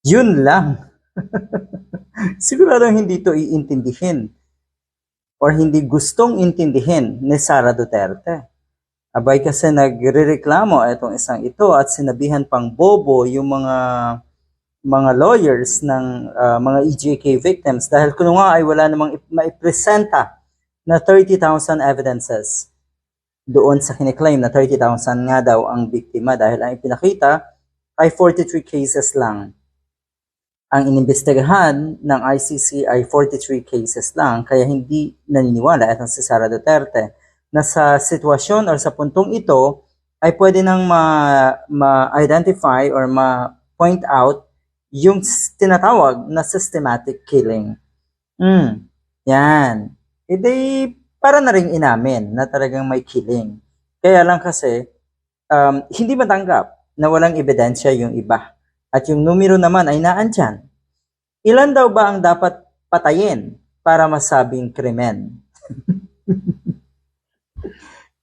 Yun lang. Sigurado hindi to iintindihin or hindi gustong intindihin ni Sara Duterte. Abay kasi nagrereklamo itong isang ito at sinabihan pang bobo yung mga mga lawyers ng ah, mga EJK victims dahil kuno nga ay wala namang ip- maipresenta na 30,000 evidences doon sa kiniklaim na 30,000 nga daw ang biktima dahil ang ipinakita ay 43 cases lang. Ang inimbestigahan ng ICC ay 43 cases lang kaya hindi naniniwala itong si Sara Duterte na sa sitwasyon or sa puntong ito ay pwede nang ma- ma-identify or ma-point out yung tinatawag na systematic killing. Mm, yan. E di, para na rin inamin na talagang may killing. Kaya lang kasi, um, hindi matanggap na walang ebidensya yung iba. At yung numero naman ay naandyan. Ilan daw ba ang dapat patayin para masabing krimen?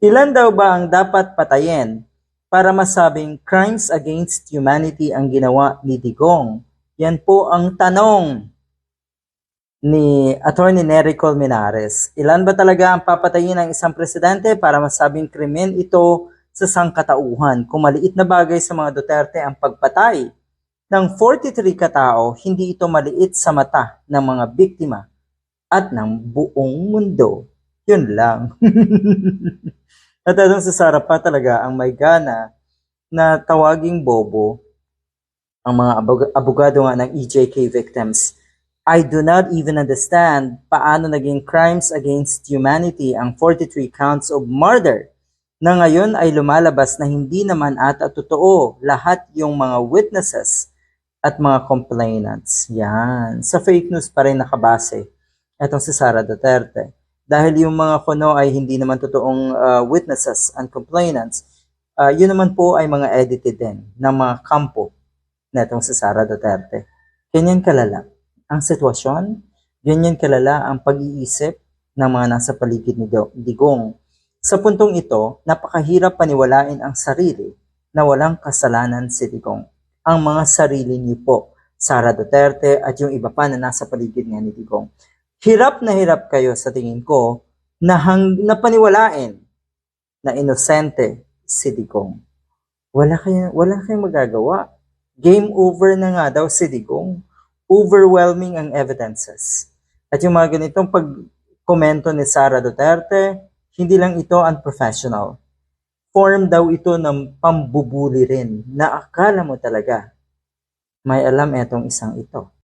Ilan daw ba ang dapat patayin para masabing crimes against humanity ang ginawa ni Digong? Yan po ang tanong ni Attorney Nery Colmenares. Ilan ba talaga ang papatayin ng isang presidente para masabing krimen ito sa sangkatauhan? Kung maliit na bagay sa mga Duterte ang pagpatay ng 43 katao, hindi ito maliit sa mata ng mga biktima at ng buong mundo. Yun lang. At anong sa Sara pa talaga ang may gana na tawaging bobo ang mga abog- abogado nga ng EJK victims. I do not even understand paano naging crimes against humanity ang 43 counts of murder na ngayon ay lumalabas na hindi naman ata totoo lahat yung mga witnesses at mga complainants. Yan. Sa fake news pa rin nakabase etong si Sara Duterte. Dahil yung mga kuno ay hindi naman totoong uh, witnesses and complainants, uh, yun naman po ay mga edited din ng mga kampo na itong si Sara Duterte. Ganyan kalala ang sitwasyon, ganyan kalala ang pag-iisip ng mga nasa paligid ni Digong. Sa puntong ito, napakahirap paniwalain ang sarili na walang kasalanan si Digong. Ang mga sarili niyo po, Sara Duterte at yung iba pa na nasa paligid nga ni Digong. Hirap na hirap kayo sa tingin ko na, hang, na na inosente si Digong. Wala kayong, wala kayong magagawa. Game over na nga daw si Digong. Overwhelming ang evidences. At yung mga ganitong pagkomento ni Sara Duterte, hindi lang ito unprofessional. Form daw ito ng pambubuli rin na akala mo talaga may alam etong isang ito.